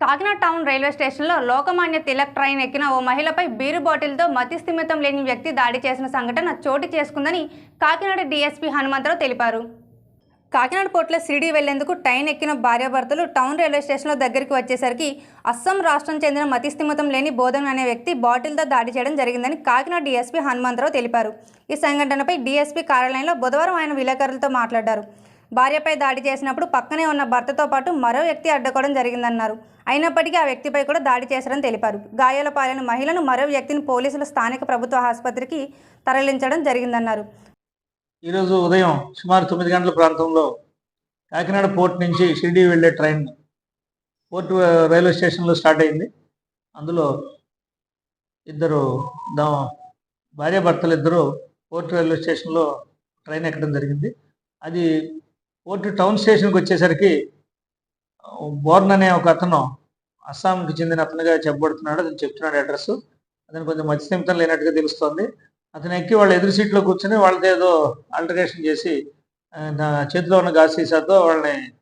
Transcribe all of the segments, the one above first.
Kakinada town railway స్టేషన్లో Lokmanya Tilak train ఎక్కిన ఓ మహిళపై beer బాటిల్తో మతిస్థిమితం లేని వ్యక్తి దాడి చేసిన సంఘటన చోటు చేసుకుందని కాకినాడ డీఎస్పీ హనుమంతరావు తెలిపారు. కాకినాడ పోర్టులో సిడి వెళ్ళేందుకు ట్రైన్ ఎక్కిన భార్యాభర్తలు టౌన్ రైల్వే స్టేషన్లో దగ్గరికి వచ్చేసరికి అస్సాం రాష్ట్రం చెందిన మతిస్థిమితం లేని బోధన్ అనే వ్యక్తి బాటిల్తో దాడి చేయడం జరిగిందని కాకినాడ డీఎస్పీ హనుమంతరావు తెలిపారు. ఈ సంఘటనపై డీఎస్పీ కార్యాలయంలో బుధవారం ఆయన విలేకరులతో మాట్లాడారు. భార్యపై దాడి చేసినప్పుడు పక్కనే ఉన్న భర్తతో పాటు మరో వ్యక్తి అడ్డుకోవడం జరిగిందన్నారు. అయినప్పటికీ ఆ వ్యక్తిపై కూడా దాడి చేశారని తెలిపారు. గాయాల పాలైన మహిళను మరో వ్యక్తిని పోలీసులు స్థానిక ప్రభుత్వ ఆసుపత్రికి తరలించడం జరిగిందన్నారు. ఈరోజు ఉదయం సుమారు తొమ్మిది గంటల ప్రాంతంలో కాకినాడ పోర్ట్ నుంచి షిరిడి వెళ్ళే ట్రైన్ పోర్ట్ రైల్వే స్టేషన్లో స్టార్ట్ అయింది. అందులో ఇద్దరు దా భార్యాభర్తలు ఇద్దరు పోర్ట్ రైల్వే స్టేషన్లో ట్రైన్ ఎక్కడం జరిగింది. అది పోర్ట్ టౌన్ స్టేషన్కి వచ్చేసరికి బోర్న్ అనే ఒక అతను అస్సాంకి చెందిన అతనుగా చెప్పబడుతున్నాడు. అతను చెప్తున్నాడు అడ్రస్. అతను కొంచెం మత్స్యనిమితం లేనట్టుగా తెలుస్తోంది. అతను ఎక్కి వాళ్ళ ఎదురు సీట్లో కూర్చొని వాళ్ళతో ఏదో ఆల్టరేషన్ చేసి నా చేతిలో ఉన్న గాజు సీసాతో వాళ్ళని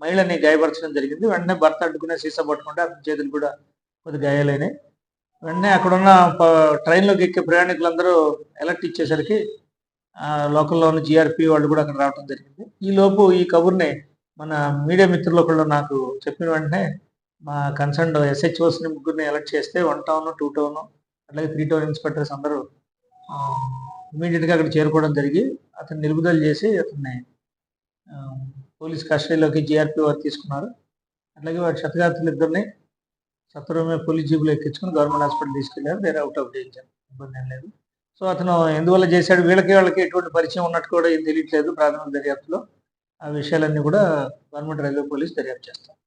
మహిళని గాయపరచడం జరిగింది. వెంటనే భర్త అడ్డుకునే సీసా పట్టుకుంటే అతని చేతులు కూడా కొద్ది గాయాలైనాయి. వెంటనే అక్కడున్న ప- ట్రైన్లోకి ఎక్కే ప్రయాణికులందరూ ఎలర్ట్ ఇచ్చేసరికి లోకల్లో ఉన్న జిఆర్పి వాళ్ళు కూడా అక్కడ రావడం జరిగింది. ఈ లోపు ఈ కబుర్ని మన మీడియా మిత్రులు ఒకళ్ళు నాకు చెప్పిన వెంటనే మా కన్సర్న్ ఎస్హెచ్ఓస్ని ముగ్గురిని ఎలర్ట్ చేస్తే వన్ టౌన్ టూ టౌన్ అట్లాగే త్రీ టౌన్ ఇన్స్పెక్టర్స్ అందరూ ఇమీడియట్గా అక్కడ చేరుకోవడం జరిగి అతను నిలుపుదల చేసి అతన్ని పోలీస్ కస్టడీలోకి జిఆర్పి వారు తీసుకున్నారు. అట్లాగే వారి క్షతగాత్రులు ఇద్దరిని సత్వరమే పోలీస్ జీబులు ఎక్కించుకుని గవర్నమెంట్ హాస్పిటల్ తీసుకెళ్ళారు. వేరే అవుట్ ఆఫ్ డేంజర్ ఇబ్బంది ఏం లేదు. సో అతను ఎందువల్ల చేశాడు? వీళ్ళకి వాళ్ళకి ఎటువంటి పరిచయం ఉన్నట్టు కూడా ఏం తెలియట్లేదు ప్రాథమిక దర్యాప్తులో. ఆ విషయాలన్నీ కూడా గవర్నమెంట్ రైల్వే పోలీస్ దర్యాప్తు చేస్తారు.